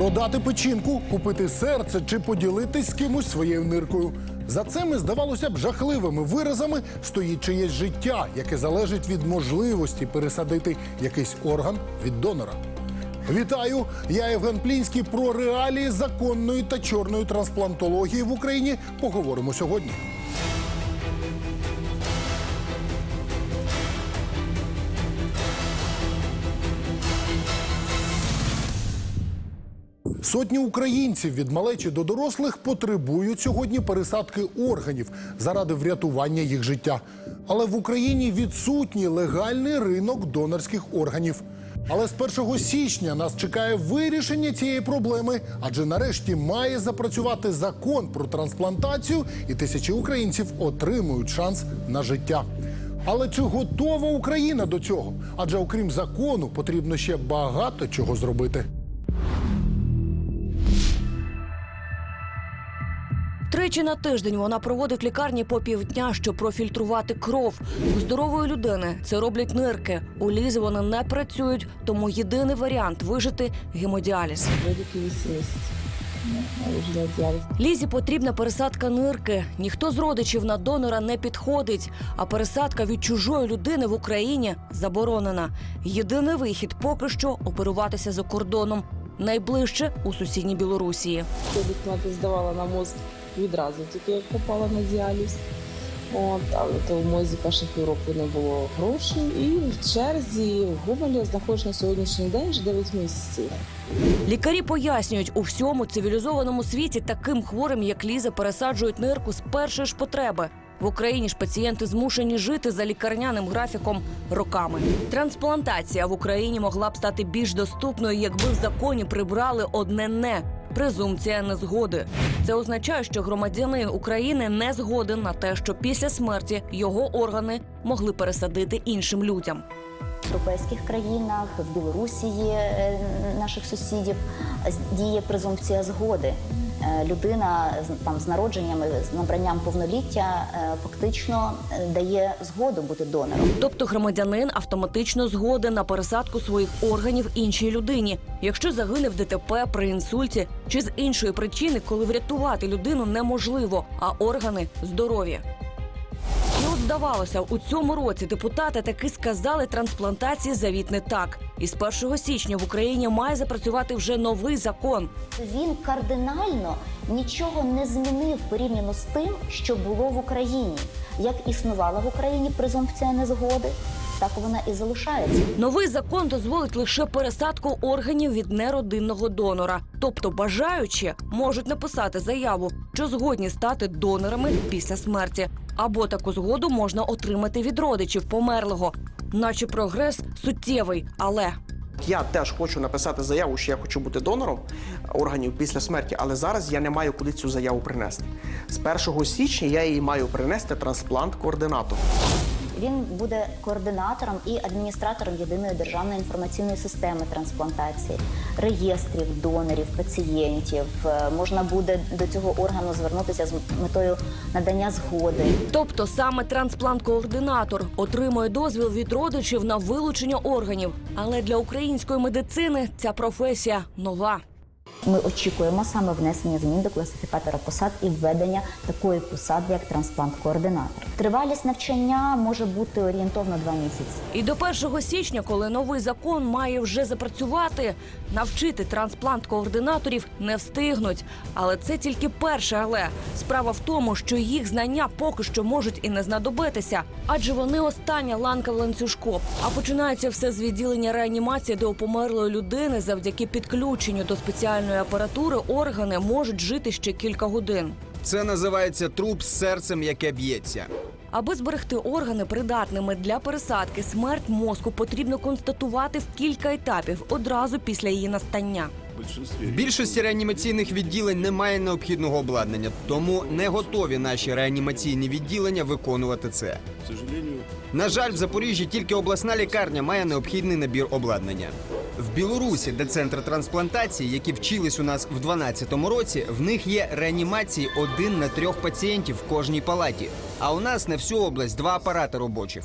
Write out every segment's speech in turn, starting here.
Продати печінку, купити серце чи поділитись з кимось своєю ниркою. За цими, здавалося б, жахливими виразами стоїть чиєсь життя, яке залежить від можливості пересадити якийсь орган від донора. Вітаю! Я Євген Плінський. Про реалії законної та чорної трансплантології в Україні поговоримо сьогодні. Сотні українців від малечі до дорослих потребують сьогодні пересадки органів заради врятування їх життя. Але в Україні відсутній легальний ринок донорських органів. Але з 1 січня нас чекає вирішення цієї проблеми, адже нарешті має запрацювати закон про трансплантацію, і тисячі українців отримують шанс на життя. Але чи готова Україна до цього? Адже окрім закону потрібно ще багато чого зробити. Тричі на тиждень вона проводить лікарні по півдня, щоб профільтрувати кров. У здорової людини це роблять нирки. У лізи вони не працюють, тому єдиний варіант вижити гемодіаліз. Медики 8 місяців. Вже діаліз. Лізі потрібна пересадка нирки. Ніхто з родичів на донора не підходить. А пересадка від чужої людини в Україні заборонена. Єдиний вихід поки що оперуватися за кордоном. Найближче у сусідній Білорусії. Я здавала на мозк відразу, тільки попала на діаліз. От, але то в мозі перших півроку не було грошей. І в черзі в Гомелі я знаходжусь на сьогоднішній день вже 9 місяців. Лікарі пояснюють, у всьому цивілізованому світі таким хворим, як Ліза, пересаджують нирку з першої ж потреби. В Україні ж пацієнти змушені жити за лікарняним графіком роками. Трансплантація в Україні могла б стати більш доступною, якби в законі прибрали одне не презумпція незгоди. Це означає, що громадянин України не згоден на те, що після смерті його органи могли пересадити іншим людям. В європейських країнах, в Білорусі е, наших сусідів діє презумпція згоди. Е, Людина там з народженням, з набранням повноліття е, фактично е, дає згоду бути донором. Тобто громадянин автоматично згоден на пересадку своїх органів іншій людині, якщо загине в ДТП при інсульті чи з іншої причини, коли врятувати людину неможливо, а органи здорові. І от здавалося, у цьому році депутати таки сказали трансплантації завіт не так. І з 1 січня в Україні має запрацювати вже новий закон. Він кардинально нічого не змінив порівняно з тим, що було в Україні. Як існувала в Україні презумпція незгоди, так вона і залишається. Новий закон дозволить лише пересадку органів від неродинного донора. Тобто бажаючі можуть написати заяву, що згодні стати донорами після смерті. Або таку згоду можна отримати від родичів померлого. Наче прогрес суттєвий, але Я теж хочу написати заяву, що я хочу бути донором органів після смерті, але зараз я не маю куди цю заяву принести. З 1 січня я її маю принести трансплант-координатор. Він буде координатором і адміністратором єдиної державної інформаційної системи трансплантації, реєстрів донорів, пацієнтів. Е, Можна буде до цього органу звернутися з метою надання згоди. тобто саме трансплант-координатор отримує дозвіл від родичів на вилучення органів. Але для української медицини ця професія нова. Ми очікуємо саме внесення змін до класифікатора посад і введення такої посади, як трансплант-координатор. Тривалість навчання може бути орієнтовно два місяці. І до 1 січня, коли новий закон має вже запрацювати, навчити трансплант-координаторів не встигнуть. Але це тільки перше. Але справа в тому, що їх знання поки що можуть і не знадобитися, адже вони остання ланка в ланцюжку. А починається все з відділення реанімації, у померлої людини завдяки підключенню до спеціальної апаратури органи можуть жити ще кілька годин. Це називається труп з серцем, яке б'ється. Аби зберегти органи придатними для пересадки, смерть мозку потрібно констатувати в кілька етапів одразу після її настання. В більшості реанімаційних відділень немає необхідного обладнання, тому не готові наші реанімаційні відділення виконувати це. На жаль, в Запоріжжі тільки обласна лікарня має необхідний набір обладнання. В Білорусі, де центр трансплантації, які вчились у нас в 12-му році, в них є реанімації один на трьох пацієнтів в кожній палаті. А у нас на всю область два апарати робочих.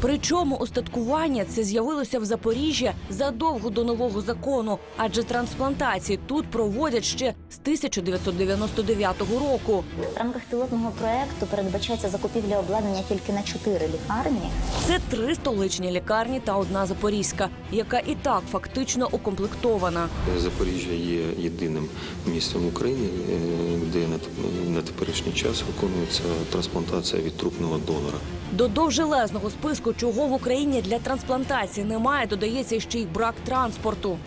Причому устаткування це з'явилося в Запоріжжі задовго до нового закону, адже трансплантації тут проводять ще з 1999 року. В рамках пілотного проекту передбачається закупівля обладнання тільки на чотири лікарні. Це три столичні лікарні та одна запорізька, яка і так фактично укомплектована. Запоріжжя є єдиним містом України, е, де на, на теперішній час виконується трансплантація від трупного донора. До довжелезного списку, чого в Україні для трансплантації немає, додається ще й брак транспорту.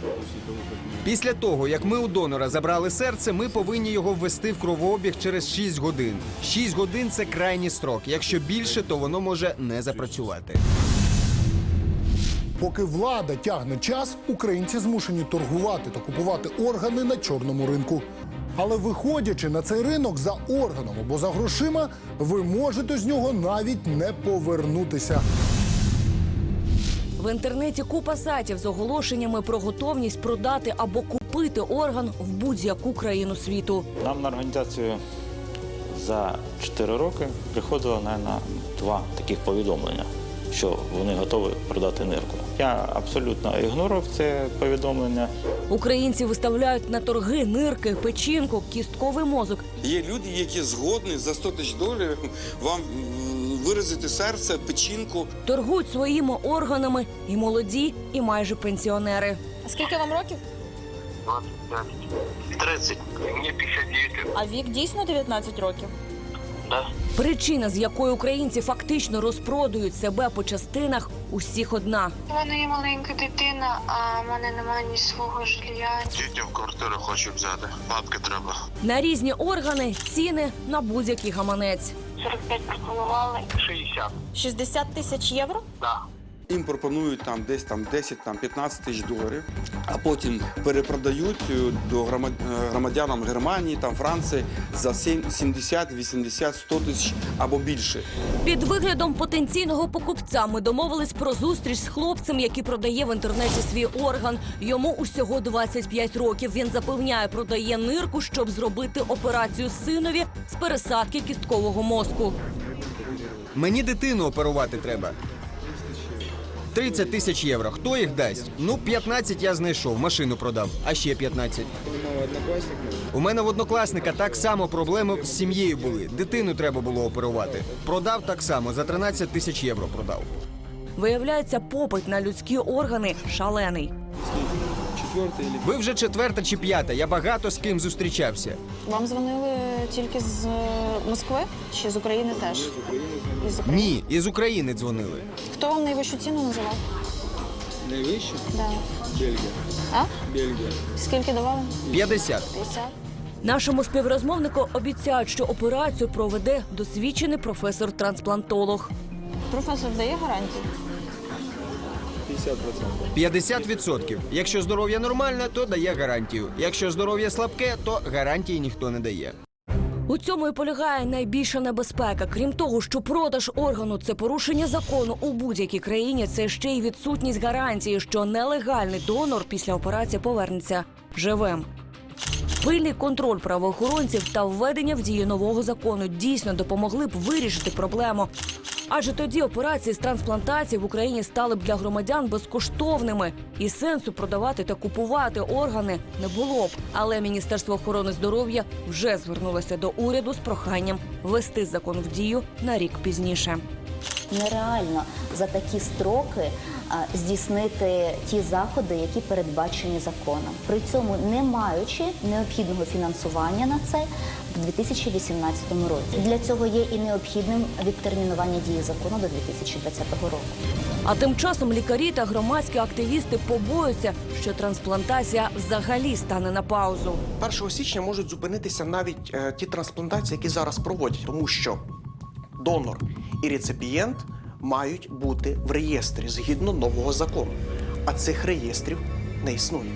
Після того, як ми у донора забрали серце, ми повинні його ввести в кровообіг через 6 годин. 6 годин це крайній строк. Якщо більше, то воно може не запрацювати. Поки влада тягне час, українці змушені торгувати та купувати органи на чорному ринку. Але виходячи на цей ринок за органом або за грошима, ви можете з нього навіть не повернутися. В інтернеті купа сайтів з оголошеннями про готовність продати або купити орган в будь-яку країну світу. Нам на організацію за 4 роки приходило на два таких повідомлення, що вони готові продати нирку. Я абсолютно ігнорував це повідомлення. Українці виставляють на торги нирки, печінку, кістковий мозок. Є люди, які згодні за 100 тисяч доларів вам виразити серце, печінку. Торгують своїми органами і молоді, і майже пенсіонери. Скільки вам років? 30. Мені 59 А вік дійсно 19 років. Да? Причина, з якої українці фактично розпродують себе по частинах, усіх одна. У мене є маленька дитина, а в мене немає ні свого жилья. Дітям квартиру хочу взяти. Бабки треба. На різні органи ціни на будь-який гаманець. 45 пропонували. 60. 60 тисяч євро? Да. Їм пропонують там десь там 10 там 15 тисяч доларів, а потім перепродають е, до громад- е, громадянам Германії, там Франції за сім- 70, 80, 100 тисяч або більше. Під виглядом потенційного покупця ми домовились про зустріч з хлопцем, який продає в інтернеті свій орган. Йому усього 25 років. Він запевняє, продає нирку, щоб зробити операцію синові з пересадки кісткового мозку. Мені дитину оперувати треба. 30 тисяч євро. Хто їх дасть? Ну, 15 я знайшов, машину продав, а ще 15. У мене в однокласника так само проблеми з сім'єю були. Дитину треба було оперувати. Продав так само, за 13 тисяч євро продав. Виявляється, попит на людські органи шалений. Ви вже четверта чи п'ята. Я багато з ким зустрічався. Вам дзвонили тільки з е, Москви чи з України теж? Із України. Ні, із України дзвонили. Хто вам найвищу ціну називав? Найвищу? Да. Бельгія. А? Бельгія. Скільки давали? 50. 50. Нашому співрозмовнику обіцяють, що операцію проведе досвідчений професор-трансплантолог. Професор дає гарантію? 50%. Якщо здоров'я нормальне, то дає гарантію. Якщо здоров'я слабке, то гарантії ніхто не дає. У цьому і полягає найбільша небезпека. Крім того, що продаж органу це порушення закону у будь-якій країні. Це ще й відсутність гарантії, що нелегальний донор після операції повернеться живим. Пильний контроль правоохоронців та введення в дію нового закону дійсно допомогли б вирішити проблему. Адже тоді операції з трансплантації в Україні стали б для громадян безкоштовними, і сенсу продавати та купувати органи не було б. Але Міністерство охорони здоров'я вже звернулося до уряду з проханням ввести закон в дію на рік пізніше. Нереально за такі строки а, здійснити ті заходи, які передбачені законом, при цьому не маючи необхідного фінансування на це в 2018 році. Для цього є і необхідним відтермінування дії закону до 2020 року. А тим часом лікарі та громадські активісти побоюються, що трансплантація взагалі стане на паузу. 1 січня можуть зупинитися навіть е, ті трансплантації, які зараз проводять, тому що донор і реципієнт мають бути в реєстрі згідно нового закону. А цих реєстрів не існує.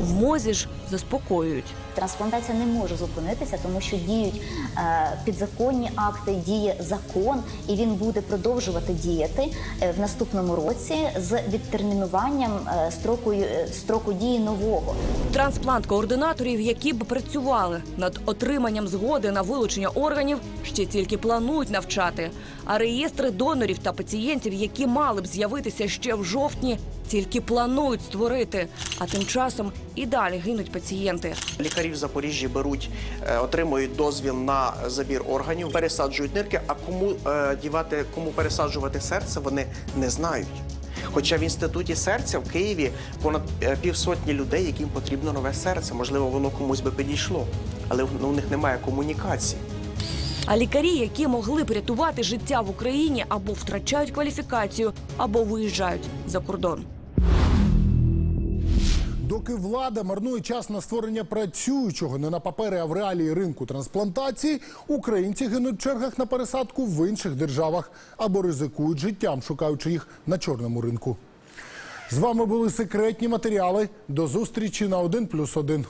В мозі ж заспокоюють. Трансплантація не може зупинитися, тому що діють е, підзаконні акти, діє закон, і він буде продовжувати діяти е, в наступному році з відтермінуванням е, строку, е, строку дії нового. Трансплант-координаторів, які б працювали над отриманням згоди на вилучення органів, ще тільки планують навчати. А реєстри донорів та пацієнтів, які мали б з'явитися ще в жовтні, тільки планують створити. А тим часом і далі гинуть пацієнти. Лікарі в Запоріжжі беруть, е, отримують дозвіл на забір органів, пересаджують нирки. А кому е, дівати, кому пересаджувати серце, вони не знають. Хоча в інституті серця в Києві понад е, півсотні людей, яким потрібно нове серце. Можливо, воно комусь би підійшло, але ну, у них немає комунікації. А лікарі, які могли б рятувати життя в Україні, або втрачають кваліфікацію, або виїжджають за кордон. Доки влада марнує час на створення працюючого не на папери, а в реалії ринку трансплантації, українці гинуть в чергах на пересадку в інших державах або ризикують життям, шукаючи їх на чорному ринку. З вами були секретні матеріали. До зустрічі на 1+,1.